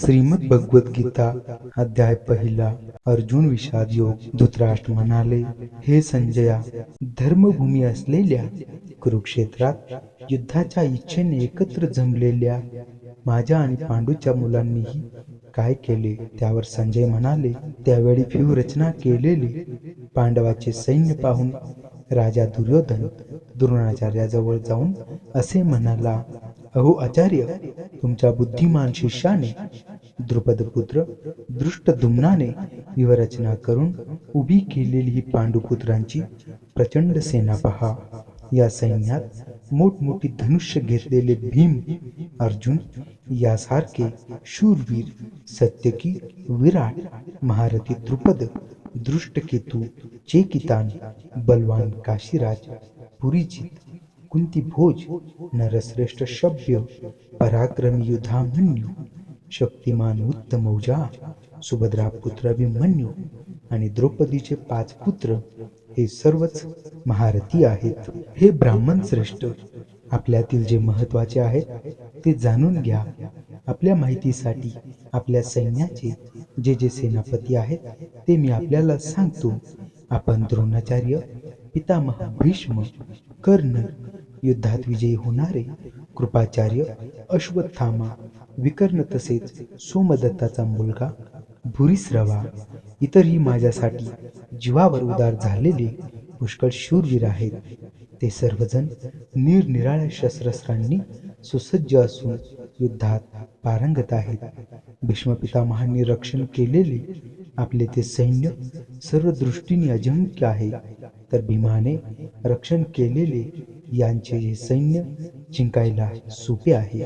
श्रीमद भगवत गीता अध्याय पहिला. अर्जुन विषाद योग. धृतराष्ट्र म्हणाले हे संजया धर्मभूमी असलेल्या कुरुक्षेत्रात युद्धाच्या इच्छेने एकत्र जमलेल्या माझ्या आणि पांडूच्या मुलांनीही काय केले? त्यावर संजय म्हणाले त्यावेळी व्यूहरचना केलेली पांडवाचे सैन्य पाहून राजा दुर्योधन द्रोणाचार्याजवळ जाऊन असे म्हणाला अहो आचार्य तुमच्या बुद्धिमान शिष्याने द्रुपद पुत्र दृष्टदुम्नाने व्यूहरचना करून उभी केलेली ही पांडुपुत्रांची प्रचंड सेना पहा. या सैन्यात मोठमोठी धनुष्य घेतलेले भीम अर्जुन यासारखे शूरवीर सत्यकी विराट महारथी द्रुपद दृष्टकेतू चेकितान बलवान काशीराज पुरीजित कुंती भोज नरश्रेष्ठ शब्य पराक्रमी युधामन्यू शक्तिमान उत्तम औजा सुभद्रा पुत्र अभिमन्यू आणि द्रौपदीचे पाच पुत्र हे सर्वच महारथी आहेत. हे ब्राह्मण श्रेष्ठ आपल्यातील जे महत्त्वाचे आहेत ते जाणून घ्या. आपल्या माहितीसाठी आपल्या सैन्याचे जे जे सेनापती आहेत ते मी आपल्याला सांगतो. आपण द्रोणाचार्य पितामह भीष्म कर्ण युद्धात विजयी होणारे कृपाचार्य अश्वत्थामा विकर्ण तसेच सोमदत्ताचा मुलगा भूरिश्रवा इतरही माझ्यासाठी जीवावर उदार झालेले पुष्कळ शूरवीर आहेत. ते सर्वजण निरनिराळ्या शस्त्रास्त्रांनी सुसज्ज असून युद्धात पारंगत आहेत. भीष्मपितामहांनी रक्षण केलेले आपले ते सैन्य सर्व दृष्टीने अजंक्य आहे. तर भीमाने रक्षण केलेले यांचे हे सैन्य जिंकायला सोपे आहे.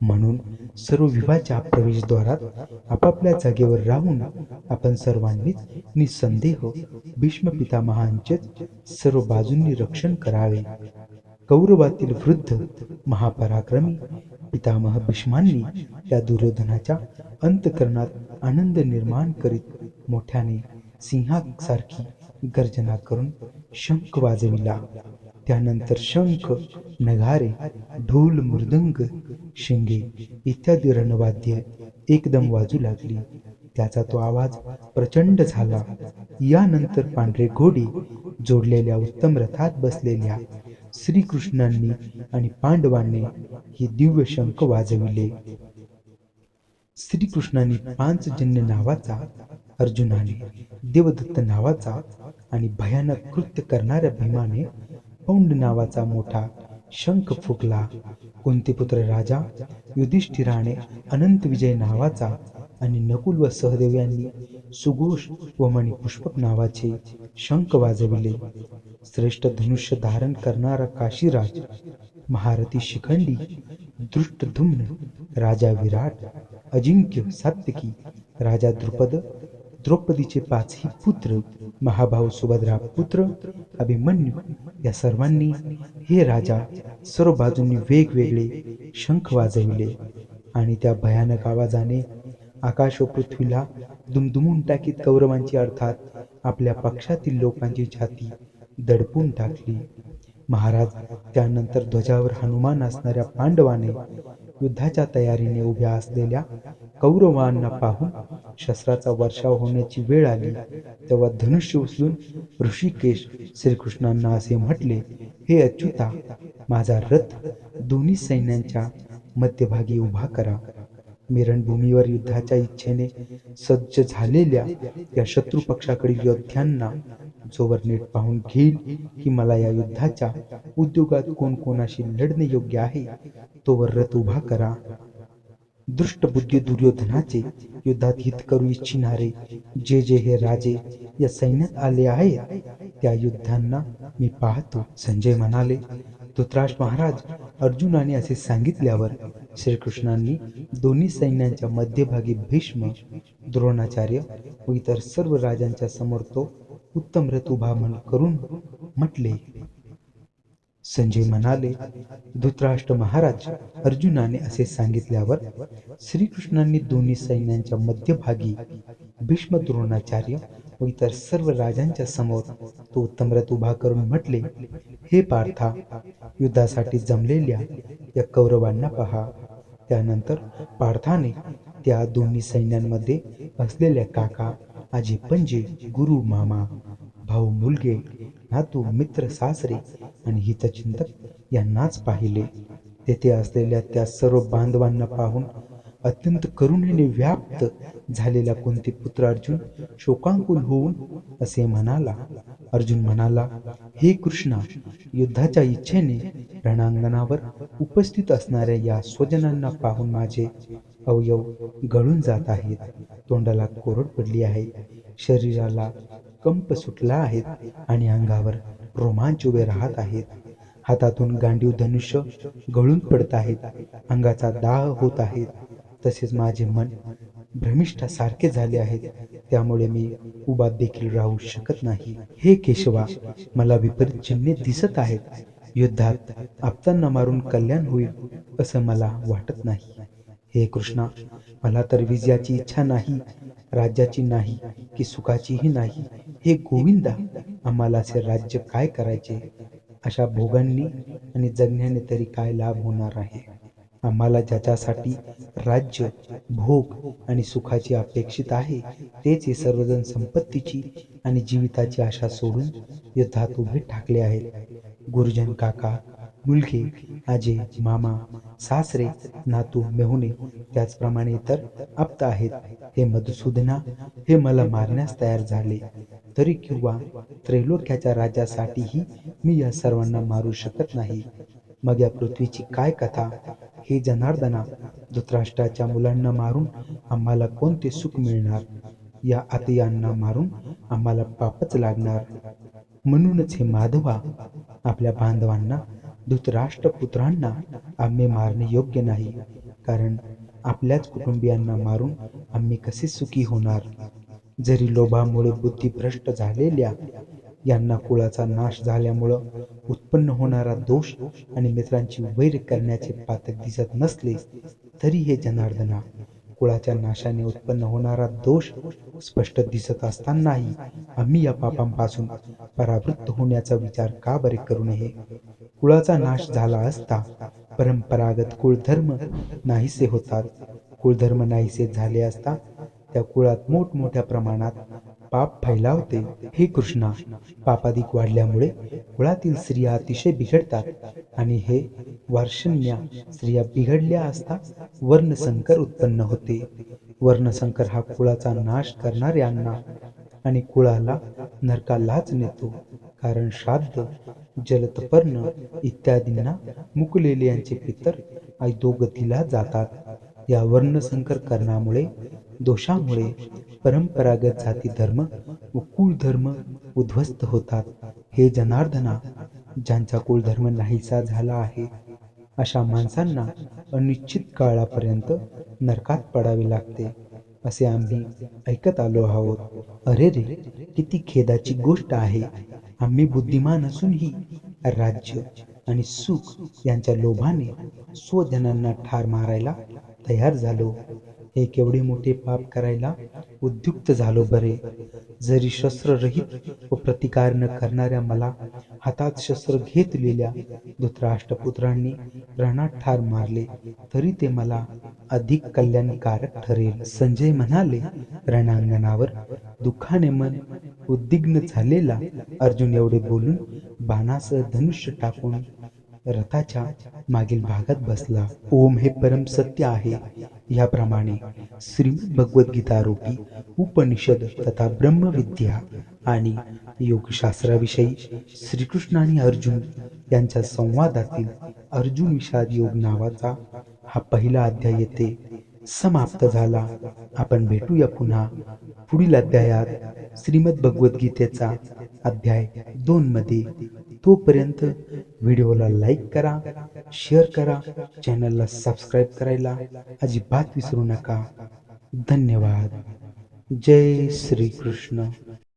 म्हणून सर्व विवाहाच्या प्रवेशद्वारात आपापल्या जागेवर राहून आपण सर्वांनीच निसंदेह भीष्म पितामहांचेच सर्व बाजूंनी रक्षण करावे. कौरवातील वृद्ध महापराक्रमी पितामह भीष्मांनी या दुर्योधनाच्या अंतकरणात आनंद निर्माण करीत मोठ्याने सिंहासारखी गर्जना करून शंख वाजविला. त्यानंतर शंख नगारे ढोल मृदंग शिंगे इत्यादी रणवाद्य एकदम वाजू लागली. त्याचा तो आवाज प्रचंड झाला. यानंतर पांढरे घोडे जोडलेल्या उत्तम रथात बसलेल्या श्रीकृष्णांनी आणि पांडवांनी ही दिव्य शंख वाजविले. श्रीकृष्णाने पांचजन्य नावाचा अर्जुनाने देवदत्त नावाचा आणि भयानक कृत्य करणाऱ्या भीमाने पौंड नावाचा मोठा शंख फुकला. कुंतीपुत्र राजा? युधिष्ठिराने अनंत विजय नावाचा आणि नकुल व सहदेव यांनी सुघोष व मणिपुष्पक नावाचे शंख वाजविले. श्रेष्ठ धनुष्य धारण करणारा काशीराज महारथी शिखंडी दृष्टधुम्न राजा विराट अजिंक्य सात्यकी राजा द्रुपद द्रौपदीचे पाचही पुत्र महाभाऊ सुभद्रा पुत्र अभिमन्यू या सर्वांनी हे राजा सर्व बाजूंनी वेगवेगळे शंख वाजविले आणि त्या भयानक आवाजाने आकाश व पृथ्वीला दुमदुमून टाकीत कौरवांची अर्थात आपल्या पक्षातील लोकांची छाती दडपून टाकली. महाराज त्यानंतर ध्वजावर हनुमान असणाऱ्या पांडवाने युद्धाच्या तयारीने उभ्या असलेल्या कौरवांना पाहून शस्त्राचा वर्षाव होण्याची वेळ आली. तेव्हा धनुष्य उचलून ऋषिकेश श्रीकृष्णांना असे म्हटले हे अच्युता माझा रथ दोन्ही सैन्यांच्या मध्यभागी उभा करा. मिरणभूमीवर युद्धाच्या इच्छेने सज्ज झालेल्या या शत्रू पक्षाकडील योद्ध्यांना जोवर नीट पाहून घेईल की मला या युद्धाच्या उद्योगात कोण कोणाशी लढणे योग्य आहे तोवर रथ उभा करा. दृष्टबुद्धी दुर्योधनाचे युद्धात हित करू इच्छिणारे जे जे हे राजे या सैन्यात आले आहेत त्या युद्धांना मी पाहतो संजय म्हणाले. धृतराज महाराज अर्जुनाने असे सांगितल्यावर श्रीकृष्णांनी दोन्ही सैन्यांच्या मध्यभागी भीष्म द्रोणाचार्य व इतर सर्व राजांच्या समोर तो उत्तम रथ उभा करून म्हटले संजय म्हणाले धृतराष्ट्र महाराज अर्जुनाने असे सांगितल्यावर श्रीकृष्णांनी दोन्ही सैन्यांच्या मध्यभागी भीष्म द्रोणाचार्य व इतर सर्व राजांच्या समोर तो उत्तम रथ उभा करून म्हटले हे पार्था युद्धासाठी जमलेल्या या कौरवांना पहा. त्यानंतर पार्थाने त्या दोन्ही सैन्यांमध्ये असलेल्या काका आजी पंजे गुरु मामा भाऊ मुलगे नातू मित्र सासरे आणि हितचिंतक यांनाच पाहिले. तेथे असलेल्या त्या सर्व बांधवांना पाहून अत्यंत करुणेने व्याप्त झालेला कोणते पुत्र अर्जुन शोकांकुल होऊन असे म्हणाला अर्जुन म्हणाला हे कृष्णा युद्धाच्या इच्छेने रणांगणावर उपस्थित असणाऱ्या या स्वजनांना पाहून माझे अवयव गळून जात आहेत. तोंडाला कोरड पडली आहे. शरीराला कंप सुटला आहेत आणि अंगावर रोमांच उभे राहत आहेत. हातातून गांडीव धनुष्य गळून पडत आहेत. अंगाचा दाह होत आहेत तसेच माझे मन भ्रमिष्ठासारखे झाले आहेत. त्यामुळे मी उभा देखील राहू शकत नाही. हे केशवा मला विपरीत चिन्हे दिसत आहेत. युद्धात आपतांना मारून कल्याण होईल असं मला वाटत नाही. हे कृष्णा मला तर विजयाची इच्छा नाही राज्याची नाही की सुखाचीही नाही. हे गोविंदा आम्हाला असे राज्य काय करायचे? अशा भोगांनी आणि जगण्याने तरी काय लाभ होणार आहे? आम्हाला ज्याच्यासाठी राज्य भोग आणि सुखाची अपेक्षित आहे तेच हे सर्वजण संपत्तीची आणि जीविताची आशा सोडून युद्धात उभे ठाकले आहेत. गुरुजन काका मुलगी आजी मामा सासरे नातू मेहुणे त्याचप्रमाणे इतर आप्त आहेत. हे मधुसूदना हे मला मारण्यास तयार झाले. तरी किंवा त्रैलोक्याच्या राजासाठीही मी या सर्वांना मारू शकत नाही. मग या पृथ्वीची काय कथा? हे जनार्दना धृतराष्ट्राच्या मुलांना मारून आम्हाला कोणते सुख मिळणार? या अतियांना मारून आम्हाला पापच लागणार. म्हणूनच हे माधवा आपल्या बांधवांना धृतराष्ट्र पुत्रांना आम्ही मारणे योग्य नाही कारण आपल्याच कुटुंबियांना मारून आम्ही कसे सुखी होणार? जरी लोभामुळे बुद्धिभ्रष्ट झालेल्या यांना कुळाचा नाश झाल्यामुळं उत्पन्न होणारा दोष आणि मित्रांची वैर करण्याचे पातक दिसत नसले तरी हे जनार्दना कुळाच्या नाशाने उत्पन्न होणारा दोष स्पष्ट दिसत असतानाही आम्ही या पापांपासून परावृत्त होण्याचा विचार का बरे करू नये? कुळाचा नाश झाला असता परंपरागत कुळधर्म नाहीसे होतात. कुळधर्म नाहीसे झाले असता त्या कुळात मोठमोठ्या प्रमाणात पाप फैलावते हे कृष्णा पापाधिक वाढल्यामुळे कुळातील स्त्रिया अतिशय बिघडतात आणि हे वार्षण्या स्त्रिया बिघडल्या असता वर्णसंकर उत्पन्न होते. वर्णसंकर हा कुळाचा नाश करणाऱ्यांना आणि कुळाला नरकालाच नेतो. कारण श्राद्ध जलतपर्ण इत्यादींना मुकलेले यांचे पितर ऐदोगतीला जातात. या वर्णसंकर करणामुळे दोषामुळे परंपरागत जाती धर्म व कुळधर्म उद्ध्वस्त होतात. हे जनार्दना ज्यांचा कुलधर्म नाहीसा झाला आहे अशा माणसांना अनिश्चित काळापर्यंत नरकात पडावे लागते असे आम्ही ऐकत आलो आहोत. अरे रे किती खेदाची गोष्ट आहे. आम्ही बुद्धिमान असूनही राज्य आणि सुख यांच्या लोभाने स्वजनांना ठार मारायला तयार झालो. हे केवढे मोठे पाप करायला उद्युक्त झालो बरे. जरी शस्त्ररहित व प्रतिकार न करणाऱ्या मला हातात शस्त्र घेतलेल्या धृतराष्ट्रपुत्रांनी रणात ठार मारले तरी ते मला अधिक कल्याणकारक ठरेल. संजय म्हणाले रणांगणावर दुःखाने मन उद्विग्न झालेला अर्जुन एवढे बोलून बाणासह धनुष्य टाकून रथाच्या मागील भागात बसला. ओम हे परम सत्य आहे. याप्रमाणे श्रीमद भगवद्गीता रूपी उपनिषद तथा ब्रह्मविद्या आणि योगशास्त्राविषयी श्रीकृष्ण आणि अर्जुन यांच्या संवादातील अर्जुन विषाद योग नावाचा हा पहिला अध्याय येथे समाप्त झाला. आपण भेटूया पुन्हा पुढील अध्यायात. श्रीमद भगवद्गीतेचा अध्याय दोन मध्ये. तोपर्यंत व्हिडिओला लाईक करा शेअर करा चॅनलला सबस्क्राईब करायला अजिबात विसरू नका. धन्यवाद. जय श्री कृष्ण